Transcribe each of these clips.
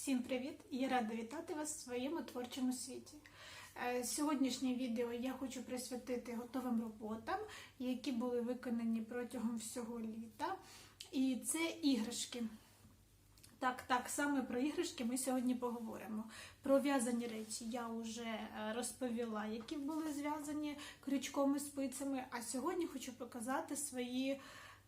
Всім привіт! Я рада вітати вас в своєму творчому світі. Е, Сьогоднішнє відео я хочу присвятити готовим роботам, які були виконані протягом всього літа. І це іграшки. Так, так, саме про іграшки ми сьогодні поговоримо. Про в'язані речі я вже е, розповіла, які були зв'язані крючком і спицями. А сьогодні хочу показати свої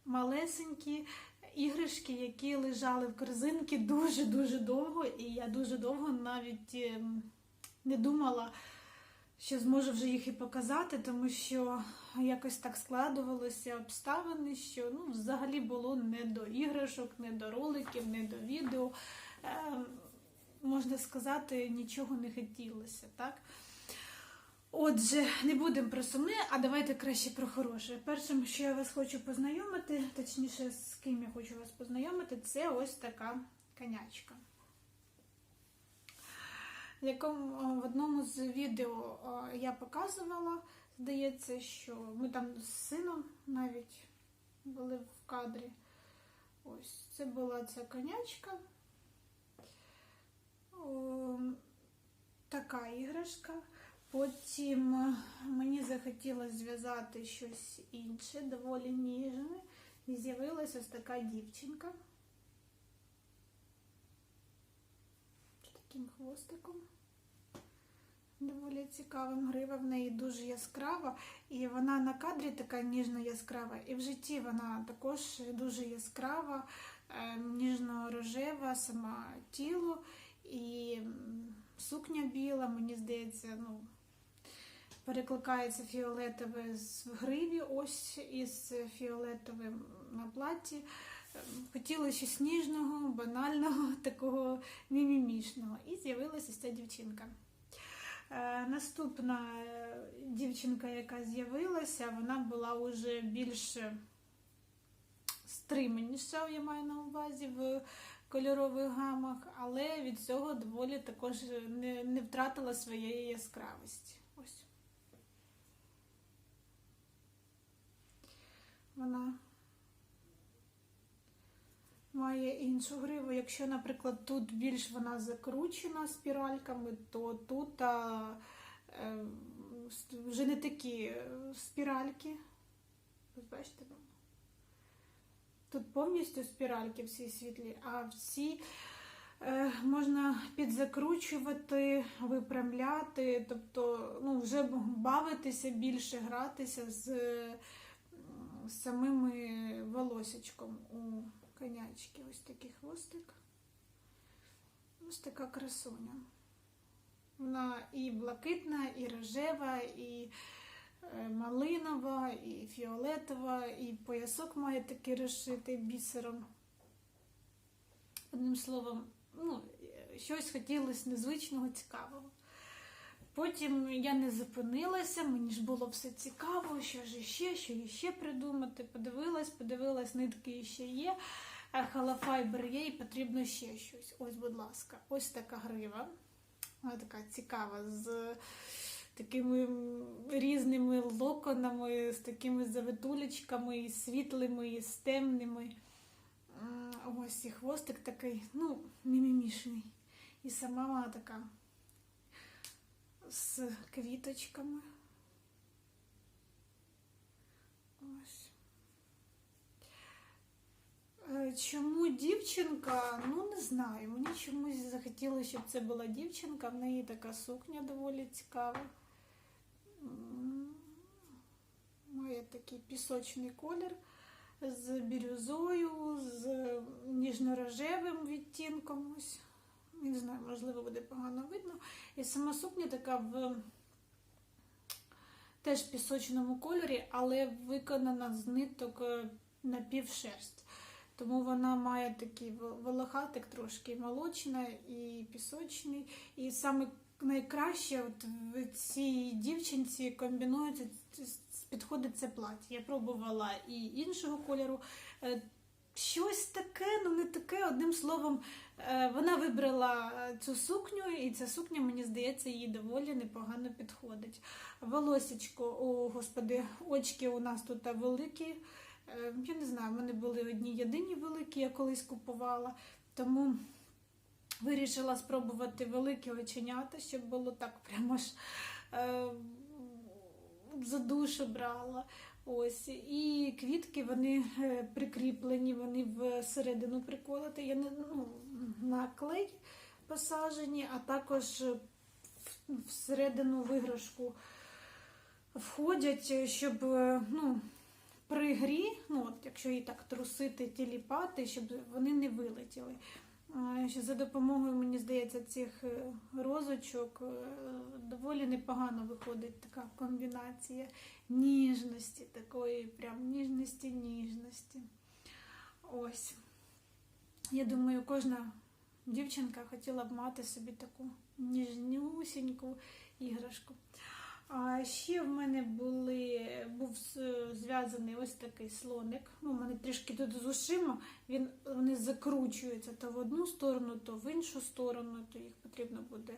малесенькі іграшки, які лежали в корзинці дуже-дуже довго, і я дуже довго навіть ем, не думала, що зможу вже їх і показати, тому що якось так складувалися обставини, що ну, взагалі було не до іграшок, не до роликів, не до відео. Ем, Можна сказати, нічого не хотілося, так? Отже, не будемо про сумне, а давайте краще про хороше. Першим, що я вас хочу познайомити, точніше, з ким я хочу вас познайомити, це ось така конячка. Якому в одному з відео я показувала, здається, що ми там з сином навіть були в кадрі. Ось це була ця конячка. О, така іграшка. Потім е, мені захотілося зв'язати щось інше, доволі ніжне. І з'явилася ось така дівчинка. З таким хвостиком. Доволі цікавим грива в неї дуже яскрава. І вона на кадрі така ніжно яскрава. І в житті вона також дуже яскрава, е, ніжно-рожева, сама тіло. І сукня біла, мені здається, ну, перекликається фіолетове з гриві, ось із фіолетовим на платі. Хотіла щось ніжного, банального, такого мімімішного. І з'явилася ця дівчинка. Е, Наступна е, дівчинка, яка з'явилася, вона була вже більш стриманіша, я маю на увазі в кольорових гамах, але від цього доволі також не, не втратила своєї яскравості. Ось. Вона має іншу гриву. Якщо, наприклад, тут більш вона закручена спіральками, то тут а, е, вже не такі е, спіральки. Бачите? Тут повністю спіральки всі світлі, а всі е, можна підзакручувати, випрямляти, тобто ну, вже бавитися більше, гратися з, з самими волосечком у конячки. Ось такий хвостик. Ось така красуня. Вона і блакитна, і рожева, і е, малинова, і фіолетова, і поясок має такий розшитий бісером. Одним словом, ну, щось хотілося незвичного, цікавого. Потім я не зупинилася, мені ж було все цікаво, що ж іще, що іще придумати. Подивилась, подивилась, нитки ще є, халафайбер є, і потрібно ще щось. Ось, будь ласка, ось така грива. Вона така цікава, з такими різними локонами, з такими завитулечками, і світлими, і з темними. Ось і хвостик такий, ну, мімімішний. І сама вона така з квіточками. Ось. Е, Чому дівчинка? Ну, не знаю. Мені чомусь захотілося, щоб це була дівчинка. В неї така сукня доволі цікава. Має такий пісочний колір з бірюзою, з ніжно-рожевим відтінком. Ось. Не знаю, можливо, буде погано видно. І сама сукня така в теж пісочному кольорі, але виконана з ниток е, напівшерсть. Тому вона має такий волохатик трошки молочна і пісочний. І саме найкраще от в цій дівчинці комбінується, підходить це плаття. Я пробувала і іншого кольору. Е, Щось таке, ну не таке, одним словом, вона вибрала е, цю сукню, і ця сукня, мені здається, їй доволі непогано підходить. Волосечко, о, господи, очки у нас тут великі. Е, Я не знаю, в мене були одні єдині великі, я колись купувала. Тому Вирішила спробувати великі оченята, щоб було так прямо ж е, за душу брала. Ось. І квітки вони е, прикріплені, вони всередину приколоти. Я не ну, на клей посаджені, а також всередину виграшку входять, щоб е, ну, при грі, ну, от, якщо її так трусити, тіліпати, щоб вони не вилетіли. За допомогою, мені здається, цих е, розочок е, доволі непогано виходить така комбінація ніжності, такої прям ніжності, ніжності. Ось. Я думаю, кожна дівчинка хотіла б мати собі таку ніжнюсіньку іграшку. А ще в мене були, був зв'язаний ось такий слоник. Ну, у мене трішки тут з ушима, він, вони закручуються то в одну сторону, то в іншу сторону, то їх потрібно буде.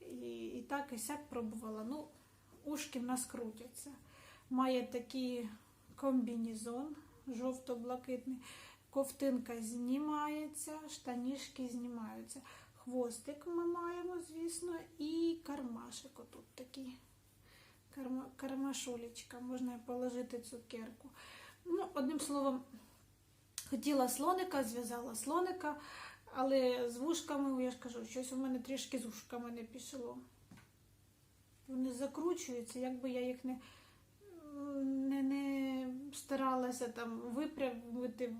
І, і так, і сяк пробувала. Ну, ушки в нас крутяться. Має такий комбінезон жовто-блакитний. Ковтинка знімається, штанішки знімаються. Хвостик ми маємо, звісно, і кармашик отут такий. Карма, кармашулечка, можна положити цукерку. Ну, одним словом, хотіла слоника, зв'язала слоника, але з вушками, я ж кажу, щось у мене трішки з вушками не пішло. Вони закручуються, якби я їх не, не, не старалася там виправити,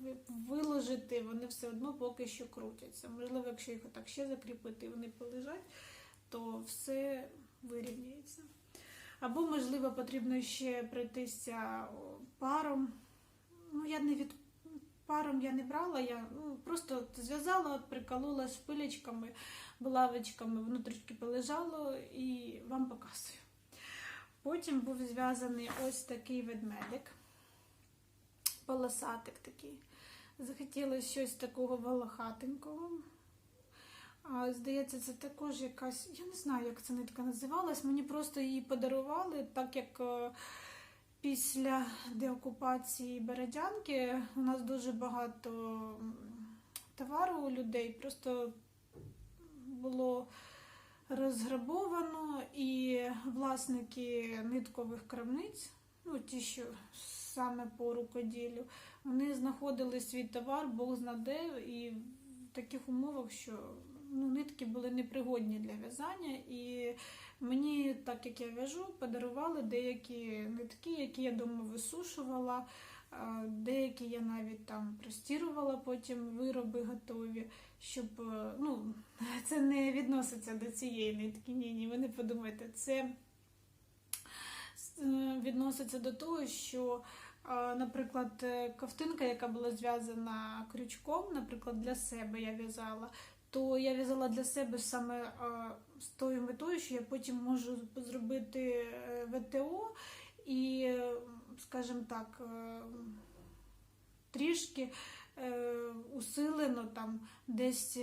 ви- виложити, вони все одно поки що крутяться. Можливо, якщо їх отак ще закріпити, вони полежать, то все вирівняється. Або, можливо, потрібно ще пройтися паром. Ну, я не від паром я не брала, я ну, просто зв'язала, приколола шпилечками, булавочками, воно полежало і вам показую. Потім був зв'язаний ось такий ведмедик, полосатик такий. Захотілося щось такого волохатенького. А, здається, це також якась. Я не знаю, як ця нитка називалась. Мені просто її подарували, так як е, після деокупації Бередянки у нас дуже багато товару у людей. Просто було розграбовано, і власники ниткових крамниць, ну ті, що саме по рукоділлю, вони знаходили свій товар, Бог знаде, і в таких умовах, що ну, нитки були непригодні для в'язання. І мені, так як я в'яжу, подарували деякі нитки, які я дома висушувала. Деякі я навіть там простірувала потім вироби готові, щоб е, ну, це не відноситься до цієї нитки. Ні, ні, ви не подумайте, це е, відноситься до того, що, е, наприклад, е, ковтинка, яка була зв'язана крючком, наприклад, для себе я в'язала, то я в'язала для себе саме з тою метою, що я потім можу зробити е, ВТО і, скажімо так, е, трішки е, усилено там десь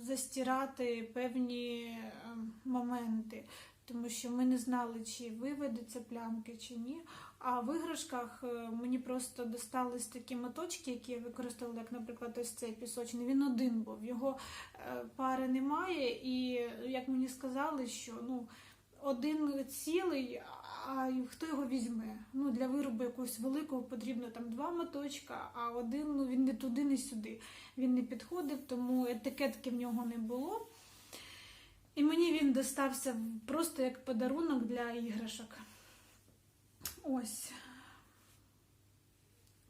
застирати певні моменти, тому що ми не знали, чи виведуться плямки, чи ні. А в іграшках е, мені просто достались такі моточки, які я використовувала, як, наприклад, ось цей пісочний. Він один був, його е, пари немає, і як мені сказали, що ну. Один цілий, а хто його візьме? Ну, для виробу якогось великого потрібно там два моточка, а один ну, він не туди, не сюди. Він не підходив, тому етикетки в нього не було. І мені він достався просто як подарунок для іграшок. Ось.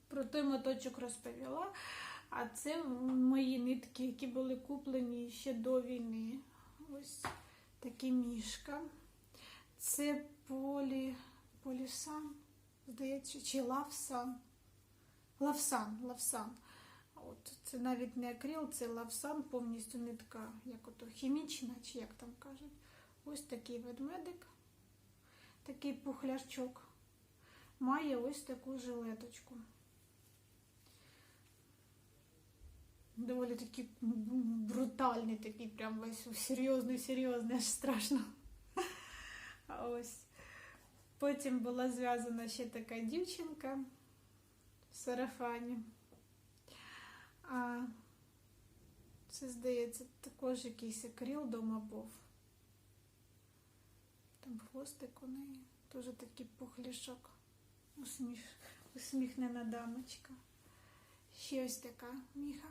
Про той моточок розповіла. А це мої нитки, які були куплені ще до війни. Ось такі мішка. Це полі, полісан, здається, чи лавсан. Лавсан, лавсан. От, це навіть не акрил, це лавсан, повністю нитка, як ото хімічна, чи як там кажуть. Ось такий ведмедик, такий пухлячок. Має ось таку жилеточку. Доволі такий брутальний, такий прям весь серйозний, серйозний, аж страшно. Ось. Потім була зв'язана ще така дівчинка в сарафані. А Це, здається, також якийсь акрил дома був. Там хвостик у неї. Теж такий пухлішок. Усміх... Усміхнена дамочка. Ще ось така міха.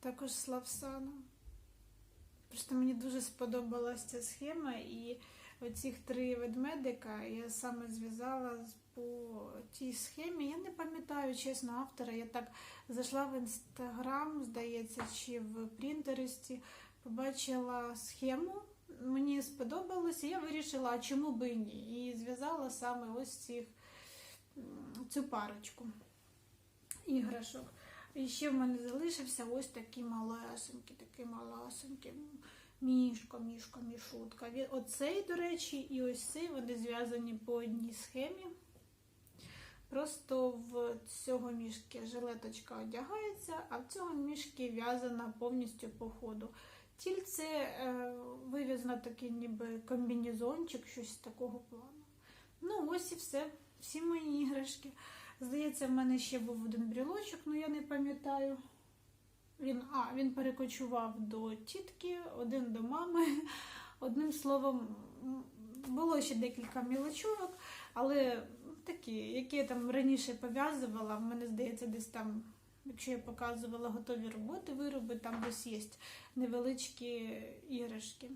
Також з. Просто мені дуже сподобалася ця схема, і оцих три ведмедика я саме зв'язала по тій схемі. Я не пам'ятаю чесно автора. Я так зайшла в інстаграм, здається, чи в Принтересті, побачила схему. Мені сподобалося, я вирішила, а чому би і ні. І зв'язала саме ось цих, цю парочку іграшок. І ще в мене залишився ось такий малесенький, такий малесенький. Мішка, мішка, мішутка. Оцей, до речі, і ось цей вони зв'язані по одній схемі. Просто в цього мішки жилеточка одягається, а в цього мішки в'язана повністю по ходу. Тільце е, вив'язано такий ніби комбінезончик, щось такого плану. Ну, ось і все. Всі мої іграшки. Здається, в мене ще був один брілочок, але я не пам'ятаю. Він, а, він перекочував до тітки, один до мами. Одним словом, було ще декілька мілочовок, але такі, які я там раніше пов'язувала, в мене здається, десь там, якщо я показувала готові роботи, вироби, там десь є невеличкі іграшки.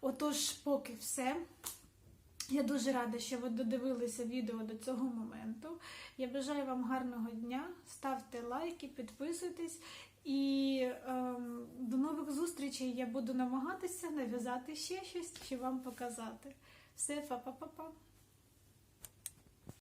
Отож, поки все. Я дуже рада, що ви додивилися відео до цього моменту. Я бажаю вам гарного дня. Ставте лайки, підписуйтесь. І ем, до нових зустрічей я буду намагатися нав'язати ще щось, щоб вам показати. Все, па-па-па-па.